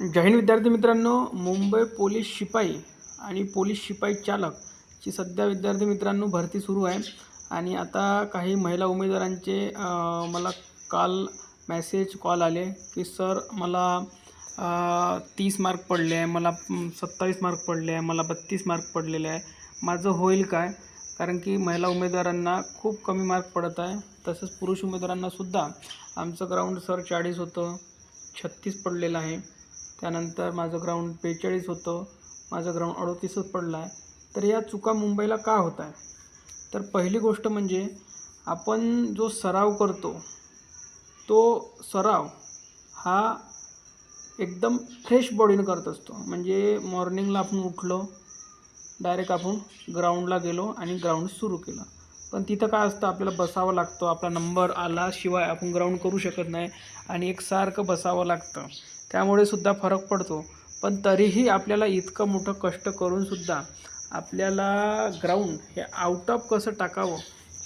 जय हिंद विद्यार्थी मित्रांनो मुंबई पोलीस शिपाई आणि पोलीस शिपाई चालकची सध्या विद्यार्थी मित्रांनो भरती सुरू आहे. आणि आता काही महिला उमेदवारांचे मला काल मॅसेज कॉल आले की सर मला तीस मार्क पडले आहे मला सत्तावीस मार्क पडले आहे मला बत्तीस मार्क पडलेले आहे. माझं होईल काय? कारण की महिला उमेदवारांना खूप कमी मार्क पडत आहे. तसंच पुरुष उमेदवारांनासुद्धा आमचं ग्राउंड सर चाळीस होतं छत्तीस पडलेलं आहे. त्यानंतर माझं ग्राउंड बेचाळीस होतं. माझं ग्राउंड अडोतीसच पडलं आहे तर या चुका मुंबईला का होत आहे तर पहिली गोष्ट म्हणजे आपण जो सराव करतो तो सराव हा एकदम फ्रेश बॉडीनं करत असतो. म्हणजे मॉर्निंगला आपण उठलो डायरेक्ट आपण ग्राउंडला गेलो आणि ग्राउंड सुरू केलं. पण तिथं काय असतं आपल्याला बसावं लागतं. आपला नंबर आला शिवाय आपण ग्राउंड करू शकत नाही आणि एकसारखं बसावं लागतं. त्यामुळे सुद्धा फरक पडतो. पण तरीही आपल्याला इतकं मोठं कष्ट करूनसुद्धा आपल्याला ग्राउंड हे आउट ऑफ कसं टाकावं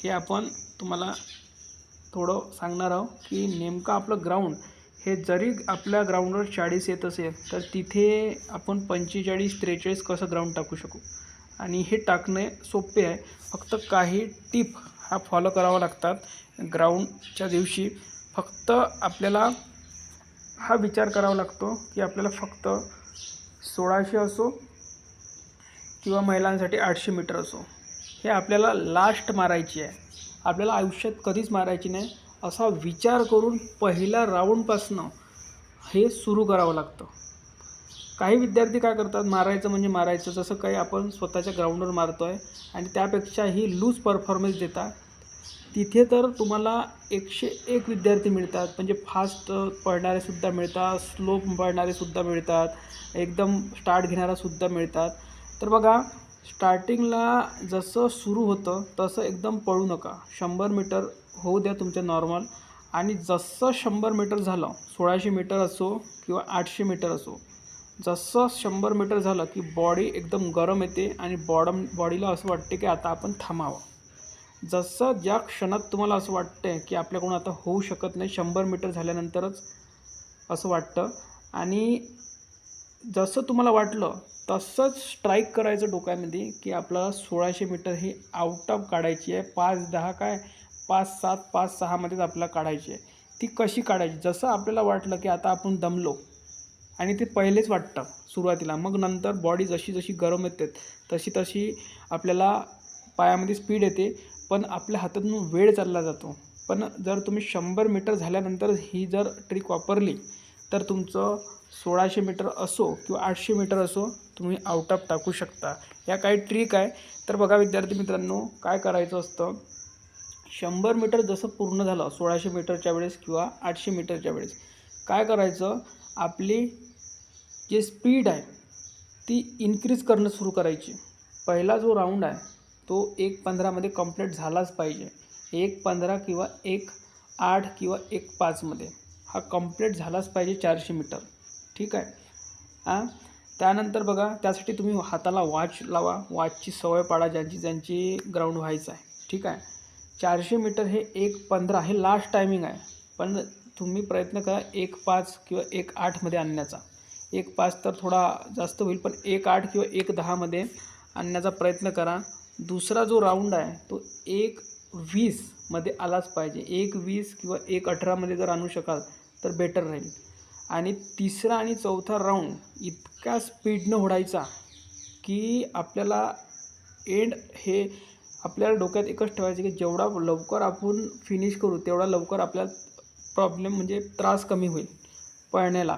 हे आपण तुम्हाला थोडं सांगणार आहोत की नेमकं आपलं ग्राउंड हे जरी आपल्या ग्राउंडवर चाळीस येत असेल तर तिथे आपण पंचेचाळीस त्रेचाळीस कसं ग्राउंड टाकू शकू? आणि हे टाकणे सोपे आहे. फक्त काही टीप हा फॉलो करावा लागतात. ग्राउंडच्या दिवशी फक्त आपल्याला हा विचार करावा लागतो की आपल्याला फक्त सोळाशे असो किंवा महिलांसाठी आठशे मीटर असो हे आपल्याला लास्ट मारायची आहे. आपल्याला आयुष्यात कधीच मारायची नाही. असा विचार करून पहिल्या राऊंडपासनं हे सुरू करावं लागतं. काही विद्यार्थी काय करतात? मारायचं म्हणजे मारायचं. जसं काही आपण स्वतःच्या ग्राउंडवर मारतो आहे आणि त्यापेक्षाही लूज परफॉर्मन्स देतात. तिथे तर तुम्हाला एकशे एक विद्यार्थी मिळतात. म्हणजे फास्ट पळणारेसुद्धा मिळतात स्लो पळणारेसुद्धा मिळतात एकदम स्टार्ट घेणारासुद्धा मिळतात. तर बघा स्टार्टिंगला जसं सुरू होतं तसं एकदम पळू नका. शंभर मीटर होऊ द्या तुमच्या नॉर्मल आणि जसं शंभर मीटर झालं सोळाशे मीटर असो किंवा आठशे मीटर असो जसं शंभर मीटर झालं की बॉडी एकदम गरम येते आणि बॉडम बॉडीला असं वाटते की आता आपण थांबावं. जसं ज्या क्षणात तुम्हाला असं वाटतं की आपल्याकडून आता होऊ शकत नाही शंभर मीटर झाल्यानंतरच असं वाटतं. आणि जसं तुम्हाला वाटलं तसंच स्ट्राईक करायचं डोक्यामध्ये की आपल्याला सोळाशे मीटर ही आउट ऑफ काढायची आहे. पाच दहा काय पाच सात पाच सहामध्येच आपल्याला काढायची आहे. ती कशी काढायची? जसं आपल्याला वाटलं की आता आपण दमलो आणि ते पहिलेच वाटतं सुरुवातीला मग नंतर बॉडी जशी जशी गरम येते तशी तशी आपल्याला पायामध्ये स्पीड येते. पण आपल्या हातातून वेळ चालला जातो. पण जर तुम्ही शंभर मीटर झाल्यानंतर ही जर ट्रिक वापरली तर तुमचं सोळाशे मीटर असो किंवा आठशे मीटर असो तुम्ही आउट ऑफ टाकू शकता. या काही ट्रिक आहे. तर बघा विद्यार्थी मित्रांनो काय करायचं असतं? शंभर मीटर जसं पूर्ण झालं सोळाशे मीटरच्या वेळेस किंवा आठशे मीटरच्या वेळेस काय करायचं? आपली जे स्पीड आहे ती इन्क्रीज करणं सुरू करायची. पहिला जो राऊंड आहे तो एक पंधरामध्ये कंप्लीट झालाच पाहिजे. एक पंधरा किंवा एक आठ किंवा एक पाचमध्ये. हा कंप्लीट झालाच पाहिजे चारशे मीटर. ठीक आहे? हां? त्यानंतर बघा त्यासाठी तुम्ही हाताला वॉच लावा. वॉचची सवय पाडा ज्यांची ज्यांची ग्राउंड व्हायचं आहे. ठीक आहे? चारशे मीटर हे एक पंधरा हे लास्ट टायमिंग आहे. पण तुम्ही प्रयत्न करा एक पाच किंवा एक आठमध्ये आणण्याचा. एक पाच तर थोडा जास्त होईल पण एक आठ किंवा एक दहामध्ये आणण्याचा प्रयत्न करा. दुसरा जो राऊंड आहे तो एक वीसमध्ये आलाच पाहिजे. एक वीस किंवा एक अठरामध्ये जर आणू शकाल तर बेटर राहील. आणि तिसरा आणि चौथा राऊंड इतका स्पीडनं होडायचा की आपल्याला एंड हे आपल्याला डोक्यात एकच ठेवायचं की जेवढा लवकर आपण फिनिश करू तेवढा लवकर आपल्याला प्रॉब्लेम म्हणजे त्रास कमी होईल पळण्याला.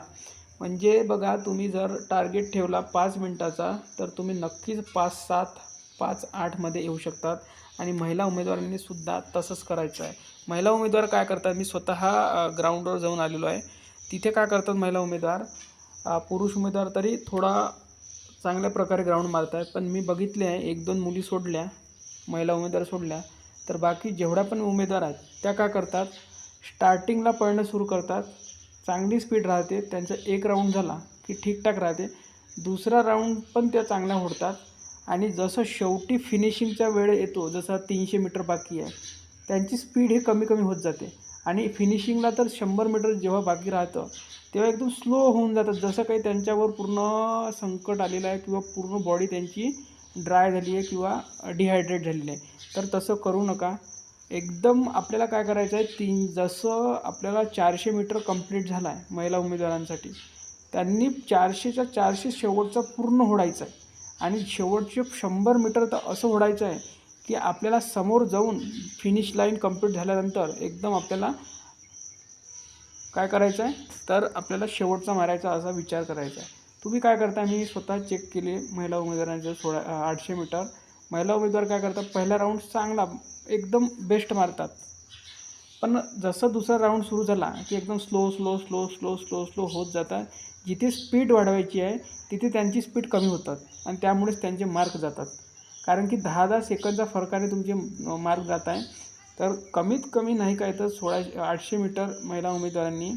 म्हणजे बघा तुम्ही जर टार्गेट ठेवला पाच मिनटाचा तर तुम्ही नक्कीच पाच सात पाच आठमध्ये येऊ शकतात. आणि महिला उमेदवारांनी सुद्धा तसंच करायचं आहे. महिला उमेदवार काय करतात? मी स्वतः ग्राउंडवर जाऊन आलेलो आहे. तिथे काय करतात महिला उमेदवार? पुरुष उमेदवार तरी थोडा चांगल्या प्रकारे ग्राउंड मारत आहेत पण मी बघितले आहे एक दोन मुली सोडल्या महिला उमेदवार सोडल्या तर बाकी जेवढ्या पण उमेदवार आहेत त्या काय करतात? स्टार्टिंगला पळणं सुरू करतात. चांगली स्पीड राहते. त्यांचा एक राऊंड झाला की ठीकठाक राहते. दुसरा राऊंड पण त्या चांगल्या होडतात आणि जसं शेवटी फिनिशिंगचा वेळ येतो जसा तीनशे मीटर बाकी आहे त्यांची स्पीड ही कमी कमी होत जाते. आणि फिनिशिंगला तर शंभर मीटर जेव्हा बाकी राहतं तेव्हा एकदम स्लो होऊन जातात. जसं काही त्यांच्यावर पूर्ण संकट आलेलं आहे किंवा पूर्ण बॉडी त्यांची ड्राय झाली आहे किंवा डिहायड्रेट झालेली आहे. तर तसं करू नका. एकदम आपल्याला काय करायचं आहे तीन जसं आपल्याला चारशे मीटर कंप्लीट झाला आहे महिला उमेदवारांसाठी त्यांनी चारशेच्या चारशे शेवटचा पूर्ण होडायचा आहे. आणि शेवटचे शंभर मीटर तर असं ओढायचं आहे की आपल्याला समोर जाऊन फिनिश लाईन कंप्लीट झाल्यानंतर एकदम आपल्याला काय करायचं आहे? तर आपल्याला शेवटचा मारायचा असा विचार करायचा आहे. तुम्ही काय करता? मी स्वतः चेक केले महिला उमेदवारांचे सोळा आठशे मीटर. महिला उमेदवार काय करतात? पहिला राऊंड चांगला एकदम बेस्ट मारतात. पण जसं दुसरा राऊंड सुरू झाला की एकदम slow slow slow slow slow slow होत जातात. जिथे स्पीड वाढवायची आहे तिथे त्यांची स्पीड कमी होतात आणि त्यामुळेच त्यांचे मार्क जातात. कारण की दहा दहा सेकंदच्या फरकाने तुमचे मार्क जात आहे. तर कमीत कमी नाही काय तर सोळाशे आठशे मीटर महिला उमेदवारांनी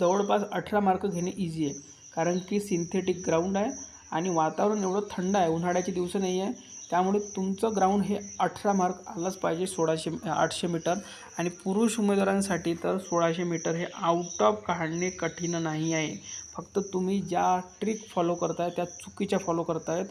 जवळपास अठरा मार्क घेणे इझी आहे. कारण की सिंथेटिक ग्राउंड आहे आणि वातावरण एवढं थंड आहे उन्हाळ्याचे दिवस नाही आहे त्यामुळे तुमचं ग्राउंड हे अठरा मार्क आलंच पाहिजे सोळाशे आठशे मीटर आणि पुरुष उमेदवारांसाठी तर सोळाशे मीटर हे आउट ऑफ काढणे कठीण नाही आहे. फक्त तुम्ही ज्या ट्रिक फॉलो करताय त्या चुकीच्या फॉलो करतायत.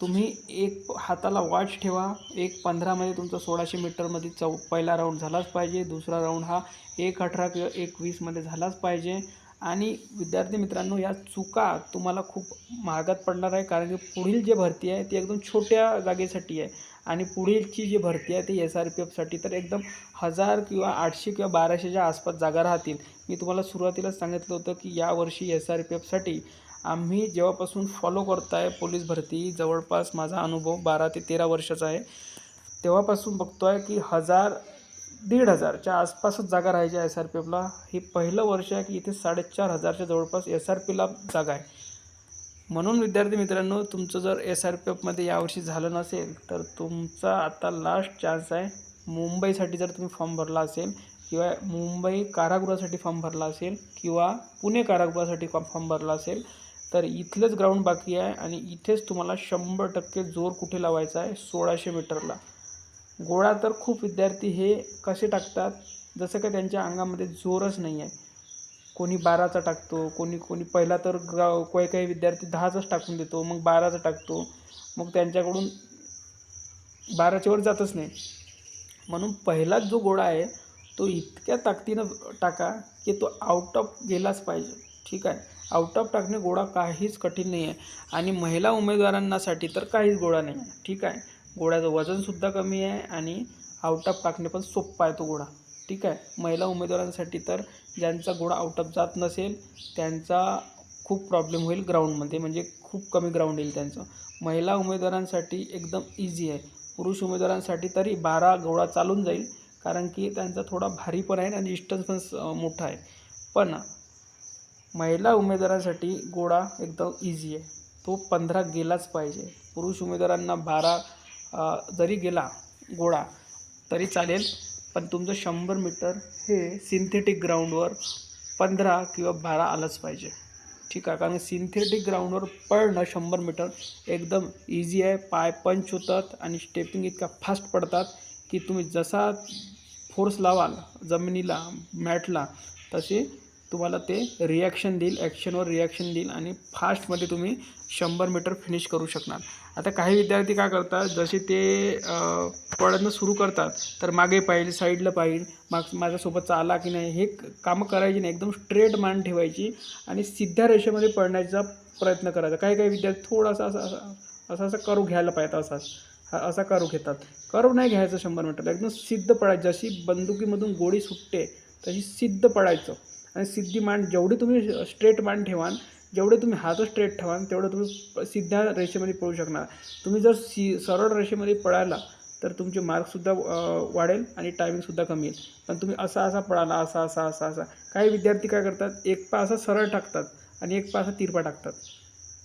तुम्ही एक हाताला वॉच ठेवा. एक पंधरामध्ये तुमचा सोळाशे मीटरमध्ये चौ पहिला राऊंड झालाच पाहिजे. दुसरा राऊंड हा एक अठरा किंवा एक वीसमध्ये झालाच पाहिजे. आणि विद्यार्थी मित्रांनो या चुका तुम्हाला खूप महागात पडणार आहे कारण की पुढील जे भरती आहे ती एकदम छोट्या जागेसाठी आहे. आणि पुढीलची जी भरती आहे ती एस आर पी एफसाठी तर एकदम हजार किंवा आठशे किंवा बाराशेच्या आसपास जागा राहतील. मी तुम्हाला सुरुवातीलाच सांगितलं होतं की यावर्षी एस आर पी एफसाठी आम्ही जेव्हापासून फॉलो करत आहे पोलीस भरती जवळपास माझा अनुभव बारा ते तेरा वर्षाचा आहे. तेव्हापासून बघतो आहे की हजार दीड हजारच्या आसपासच जागा राहायच्या एस आर पी एफला हे पहिलं वर्ष आहे की इथे साडेचार हजारच्या जवळपास एस आर पीला जागा आहे. म्हणून विद्यार्थी मित्रांनो तुमचं जर एस आर पी एफमध्ये यावर्षी झालं नसेल तर तुमचा आता लास्ट चान्स आहे. मुंबईसाठी जर तुम्ही फॉर्म भरला असेल किंवा मुंबई कारागृहासाठी फॉर्म भरला असेल किंवा पुणे कारागृहासाठी फॉर्म भरला असेल तर इथलंच ग्राउंड बाकी आहे आणि इथेच तुम्हाला शंभर टक्के जोर कुठे लावायचा आहे? सोळाशे मीटरला. गोळा तर खूप विद्यार्थी हे कसे टाकतात? जसं का त्यांच्या अंगामध्ये जोरच नाही आहे. कोणी बाराचा टाकतो कोणी कोणी पहिला तर ग्रा काही काही विद्यार्थी दहाचाच टाकून देतो मग बाराचा टाकतो. मग त्यांच्याकडून बाराच्यावर जातच नाही. म्हणून पहिलाच जो गोळा आहे तो इतक्या ताकदीनं टाका की तो आउट ऑफ गेलाच पाहिजे. ठीक आहे? आउट ऑफ टाकणे गोळा काहीच कठीण नाही आहे आणि महिला उमेदवारांनासाठी तर काहीच गोळा नाही आहे ठीक आहे? घोड्याचं वजनसुद्धा कमी आहे आणि आउट ऑफ टाकणे पण सोप्पा आहे तो घोडा. ठीक आहे? महिला उमेदवारांसाठी तर ज्यांचा गोळा आउट ऑफ जात नसेल त्यांचा खूप प्रॉब्लेम होईल ग्राउंडमध्ये म्हणजे खूप कमी ग्राउंड येईल त्यांचं. महिला उमेदवारांसाठी एकदम इझी आहे. पुरुष उमेदवारांसाठी तरी बारा गोळा चालून जाईल कारण की त्यांचा थोडा भारी पण आहे आणि डिस्टन्स पण मोठा आहे. पण महिला उमेदवारांसाठी गोळा एकदम इझी आहे. तो पंधरा गेलाच पाहिजे. पुरुष उमेदवारांना बारा जरी गेला गोळा तरी चालेल पण तुमचं शंभर मीटर हे सिंथेटिक ग्राउंडवर पंधरा किंवा बारा आलंच पाहिजे. ठीक आहे? कारण सिंथेटिक ग्राउंडवर पळणं शंभर मीटर एकदम इझी आहे. पाय पंच होतात आणि स्टेपिंग इतका फास्ट पडतात की तुम्ही जसा फोर्स लावाल जमिनीला मॅटला तसे तुम्हाला ते रिॲक्शन देईल ॲक्शनवर रिॲक्शन देईल आणि फास्टमध्ये तुम्ही शंभर मीटर फिनिश करू शकणार. आता काही विद्यार्थी काय करतात जसे ते पळणं सुरू करतात तर मागे पाहिजे साईडला पाहिजे माग माझ्यासोबत चाला की नाही हे कामं करायची नाही एकदम स्ट्रेट मान ठेवायची आणि सिद्ध्या रेषेमध्ये पळण्याचा प्रयत्न करायचा. काही काही विद्यार्थी थोडासा असा असा असा असा करू घ्यायला पाहिजे असाच हा असा करू घेतात. करू नाही घ्यायचं शंभर मीटर एकदम सिद्ध पडायचं जशी बंदुकीमधून गोळी सुटते तशी सिद्ध पडायचं आणि सिद्धी मान जेवढी तुम्ही स्ट्रेट मान ठेवाल जेवढे तुम्ही हात स्ट्रेट ठेवाल तेवढं तुम्ही सिद्ध्या रेषेमध्ये पळू शकणार. तुम्ही जर सी सरळ रेषेमध्ये पळाला तर तुमचे मार्कसुद्धा वाढेल आणि टायमिंगसुद्धा कमी येईल. पण तुम्ही असा असा पळाला असा असा असा असा काही विद्यार्थी काय करतात एक पाय असा सरळ टाकतात आणि एक पाय असा तिरपा टाकतात.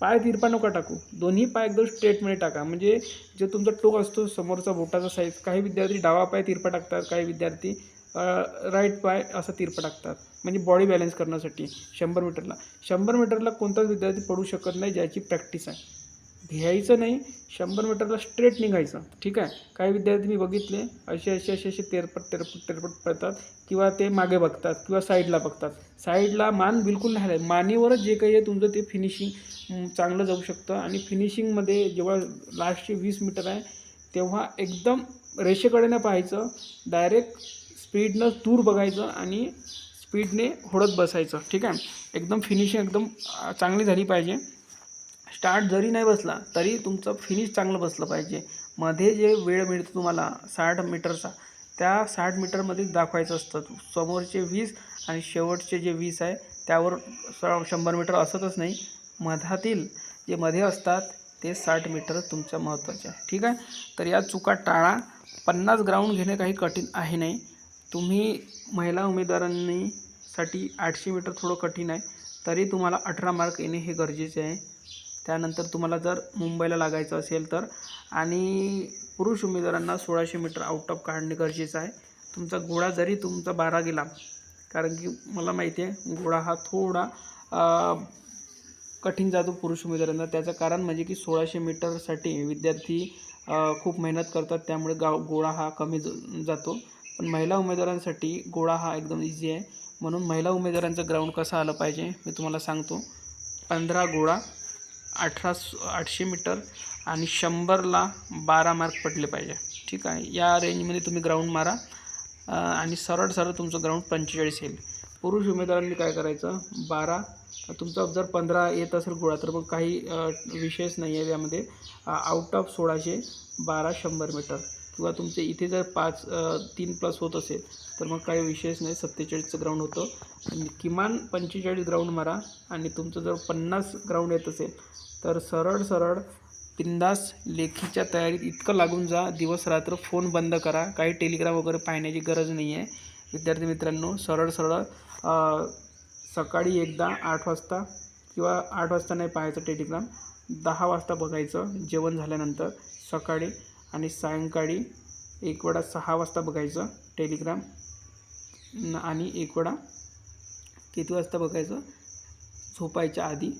पाय तिरपा नका टाकू. दोन्ही पाय एकदम स्ट्रेटमध्ये टाका. म्हणजे जो तुमचा टोक असतो समोरचा बोटाचा साईज काही विद्यार्थी डावा पाय तिरपा टाकतात काही विद्यार्थी राईट पाय असा तिरपा टाकतात म्हणजे बॉडी बॅलन्स करण्यासाठी शंभर मीटरला. शंभर मीटरला कोणताच विद्यार्थी पडू शकत नाही ज्याची प्रॅक्टिस आहे. घ्यायचं नाही शंभर मीटरला स्ट्रेट निघायचं. ठीक आहे? काही विद्यार्थी मी बघितले असे असे असे असे तेरपट तेरपट तेरपट पडतात किंवा ते मागे बघतात किंवा साईडला बघतात. साईडला मान बिलकुल नाही आहे मानेवरच जे काही आहे तुमचं ते फिनिशिंग चांगलं जाऊ शकतं. आणि फिनिशिंगमध्ये जेव्हा लास्टचे वीस मीटर आहे तेव्हा एकदम रेषेकडे नाही पाहायचं डायरेक्ट स्पीडनं दूर बघायचं आणि स्पीडने होडत बसायचं. ठीक आहे? एकदम फिनिशिंग एकदम चांगली झाली पाहिजे. स्टार्ट जरी नाही बसला तरी तुमचं फिनिश चांगलं बसलं पाहिजे. मध्ये जे वेळ मिळतो तुम्हाला साठ मीटरचा त्या साठ मीटरमध्ये दाखवायचं असतं. समोरचे वीस आणि शेवटचे जे वीस आहे त्यावर स- शंभर मीटर असतच नाही. मधातील जे मध्ये असतात ते साठ मीटर तुमच्या महत्त्वाचे आहे. ठीक आहे? तर या चुका टाळा. पन्नास ग्राउंड घेणे काही कठीण आहे नाही. तुम्ही महिला उमेदवारांनी साठी आठशे मीटर थोडं कठीण आहे तरी तुम्हाला अठरा मार्क येणे हे गरजेचे आहे. त्यानंतर तुम्हाला जर मुंबईला लागायचं असेल तर आणि पुरुष उमेदवारांना सोळाशे मीटर आउट ऑफ काढणे गरजेचं आहे. तुमचा घोडा जरी तुमचा बारा गेला कारण की मला माहिती आहे घोडा हा थोडा कठीण जातो पुरुष उमेदवारांना. त्याचं कारण म्हणजे की सोळाशे मीटरसाठी विद्यार्थी खूप मेहनत करतात त्यामुळे गाव गोळा हा कमी जातो. पण महिला उमेदवारांसाठी गोळा हा एकदम इझी आहे. म्हणून महिला उमेदवारांचं ग्राउंड कसं आलं पाहिजे मी तुम्हाला सांगतो. पंधरा गोळा अठरा आठशे मीटर आणि शंभरला बारा मार्क पडले पाहिजे. ठीक आहे? या रेंजमध्ये तुम्ही ग्राउंड मारा. आणि सरळ सरळ तुमचं ग्राउंड पंचेचाळीस येईल. पुरुष उमेदवारांनी काय करायचं? बारा. तुमचा जर पंधरा येत असेल गोळा तर मग काही विशेष नाही आहे यामध्ये आउट ऑफ सोळाशे बारा शंभर मीटर. किंवा तुमचे इथे जर पाच तीन प्लस होत असेल तर मग काही विषयच नाही. सत्तेचाळीसचं ग्राउंड होतं. आणि किमान पंचेचाळीस ग्राउंड मारा. आणि तुमचं जर पन्नास ग्राउंड येत असेल तर सरळ सरळ बिंदास लेखीच्या तयारीत इतकं लागून जा. दिवस रात्र फोन बंद करा. काही टेलिग्राम वगैरे पाहण्याची गरज नाही आहे विद्यार्थी मित्रांनो सरळ सरळ सकाळी एकदा आठ वाजता किंवा आठ वाजता नाही पाहायचं टेलिग्राम. दहा वाजता बघायचं. जेवण झाल्यानंतर सकाळी आणि सायंकाळी एक वेळा सहा वाजता बघायचं टेलिग्राम. आणि एक वेळा किती वाजता बघायचं? झोपायच्या आधी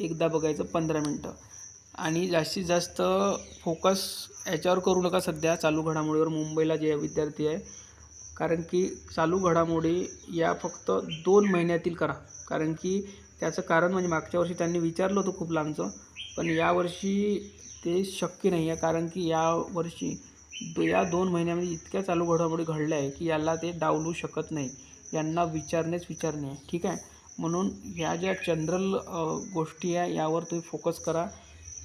एकदा बघायचं पंधरा मिनटं. आणि जास्तीत जास्त फोकस याच्यावर करू नका सध्या चालू घडामोडीवर. मुंबईला जे विद्यार्थी आहे कारण की चालू घडामोडी या फक्त दोन महिन्यातील करा. कारण की त्याचं कारण म्हणजे मागच्या वर्षी त्यांनी विचारलं होतं खूप लांबचं पण यावर्षी ते शक्य नाही आहे. कारण की यावर्षी या दोन महिन्यामध्ये इतक्या चालू घडामोडी घडल्या आहे की याला ते डावलू शकत नाही. यांना विचारणेच विचारणे आहे. ठीक आहे? म्हणून ह्या ज्या जनरल गोष्टी आहे यावर तुम्ही फोकस करा.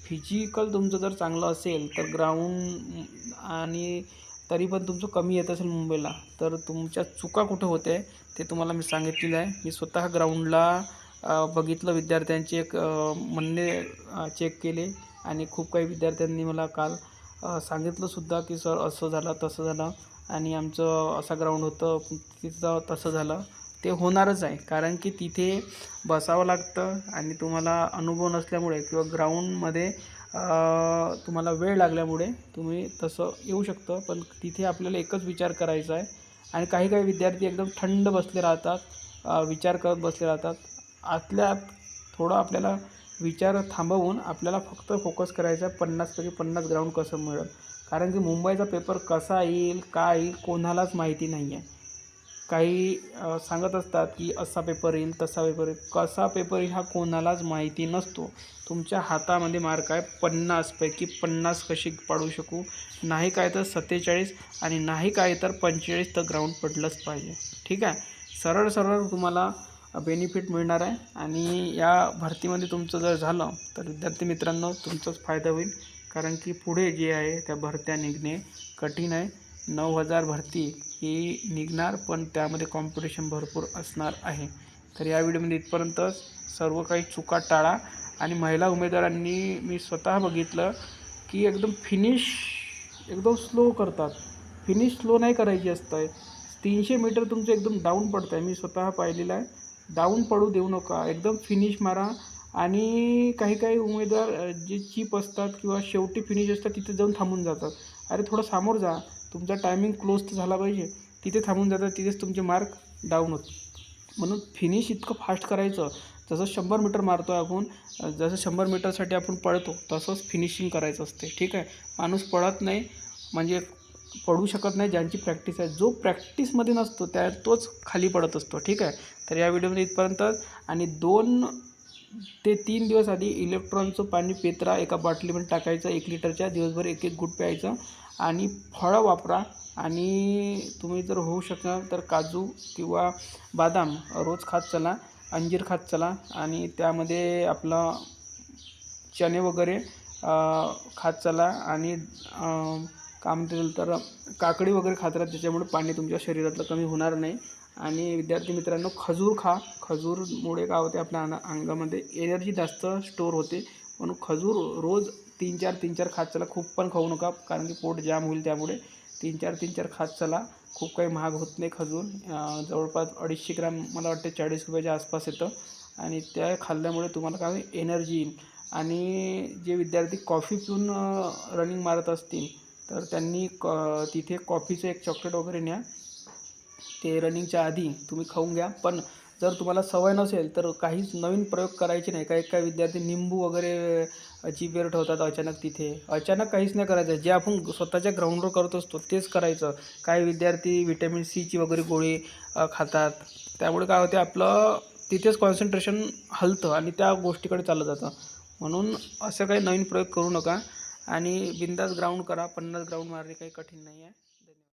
फिजिकल तुमचं जर चांगलं असेल तर ग्राउंड आणि तरी पण तुमचं कमी येत असेल मुंबईला तर तुमच्या चुका कुठं होते ते तुम्हाला मी सांगितलेलं आहे. मी स्वतः ग्राउंडला बघितलं विद्यार्थ्यांचे एक म्हणणे चेक केले. आणि खूप काही विद्यार्थ्यांनी मला काल सांगितलंसुद्धा की सर असं झालं तसं झालं. आणि आमचं असं ग्राउंड होतं तिथं तसं झालं. ते होणारच आहे. कारण की तिथे बसावं लागतं आणि तुम्हाला अनुभव नसल्यामुळे किंवा ग्राउंडमध्ये तुम्हाला वेळ लागल्यामुळे तुम्ही तसं येऊ शकतं. पण तिथे आपल्याला एकच विचार करायचा आहे. आणि काही काही विद्यार्थी एकदम थंड बसले राहतात विचार करत बसले राहतात. आतल्या थोडं आपल्याला विचार थांबवून आपल्याला फक्त फोकस करायचा पन्नासपैकी पन्नास ग्राउंड कसं मिळेल. कारण की मुंबईचा पेपर कसा येईल काय येईल कोणालाच माहिती नाही आहे काही सांगत असतात की असा पेपर येईल तसा पेपर येईल. कसा पेपर येईल हा कोणालाच माहिती नसतो. तुमच्या हातामध्ये मार्क आहे. पन्नासपैकी पन्नास कशी पाडू शकू? नाही काय तर सत्तेचाळीस आणि नाही काय तर पंचेचाळीस तर ग्राउंड पडलंच पाहिजे. ठीक आहे? सरळ सरळ तुम्हाला बेनिफिट मिळणार आहे. आणि या भरतीमध्ये तुमचं जर झालं तर विद्यार्थी मित्रांनो तुमचाच फायदा होईल. कारण की पुढे जे आहे त्या भरत्या निघणे कठीण आहे. नऊ हजार भरती ही निघणार पण त्यामध्ये कॉम्पिटिशन भरपूर असणार आहे. तर या व्हिडिओमध्ये इथपर्यंतच सर्व काही चुका टाळा. आणि महिला उमेदवारांनी मी स्वतः बघितलं की एकदम फिनिश एकदम स्लो करतात. फिनिश स्लो नाही करायची असतं आहे तीनशे मीटर तुमचं एकदम डाऊन पडतं आहे मी स्वतः पाहिलेलं आहे. डाऊन पडू देऊ नका. एकदम फिनिश मारा. आणि काही काही उमेदवार जे चीप असतात किंवा शेवटी फिनिश असतात तिथे जाऊन थांबून जातात. अरे थोडं सामोर जा. तुमचा टायमिंग क्लोज तर झाला पाहिजे. तिथे थांबून जातात तिथेच तुमचे मार्क डाऊन होत. म्हणून फिनिश इतकं फास्ट करायचं. जसं शंभर मीटर मारतो आहे आपण जसं शंभर मीटरसाठी आपण पळतो तसंच फिनिशिंग करायचं असते. ठीक आहे? माणूस पळत नाही. म्हणजे पडू शकत नाही. ज्यांची प्रॅक्टिस आहे जो प्रॅक्टिसमध्ये नसतो त्या तोच खाली पडत असतो. ठीक आहे? तर या व्हिडिओमध्ये इथपर्यंत. आणि दोन ते तीन दिवस आधी इलेक्ट्रॉनचं पाणी पेत्रा एका बाटलीमध्ये टाकायचं एक लिटरच्या. दिवसभर एक एक गुट प्यायचं. आणि फळं वापरा. आणि तुम्ही जर होऊ शकणार तर काजू किंवा बदाम रोज खात चला अंजीर खात चला. आणि त्यामध्ये आपलं चणे वगैरे खात चला. आणि काम काय तर काकडी वगैरे खात राहा त्याच्यामुळे पाणी तुमच्या शरीरातलं कमी होणार नाही. आणि विद्यार्थी मित्रांनो खजूर खा. खजूरमुळे काय होते आपल्या अना अंगामध्ये एनर्जी जास्त स्टोअर होते. म्हणून खजूर रोज तीन चार तीन चार खात चला. खूप पण खाऊ नका कारण की पोट जाम होईल त्यामुळे. तीन चार तीन चार खात चला. खूप काही महाग होत नाही खजूर. जवळपास अडीचशे ग्राम मला वाटते चाळीस रुपयाच्या आसपास येतं. आणि त्या खाल्ल्यामुळे तुम्हाला काय एनर्जी येईल. आणि जे विद्यार्थी कॉफी पिऊन रनिंग मारत असतील तर त्यांनी क तिथे कॉफीचं एक चॉकलेट वगैरे न्या. ते रनिंगच्या आधी तुम्ही खाऊन घ्या. पण जर तुम्हाला सवय नसेल तर काहीच नवीन प्रयोग करायचे नाही. काही काही विद्यार्थी निंबू वगैरे जिभेवर ठेवतात अचानक तिथे. अचानक काहीच नाही करायचं. जे आपण स्वतःच्या ग्राउंडवर करत असतो तेच करायचं. काही विद्यार्थी व्हिटॅमिन सीची वगैरे गोळी खातात. त्यामुळे काय होते आपलं तिथेच कॉन्सन्ट्रेशन हलतं आणि त्या गोष्टीकडे चाललं जातं. म्हणून असं काही नवीन प्रयोग करू नका. आणि बिंदास ग्राउंड करा पन्नास ग्राउंड मारणे काही कठीण नाही आहे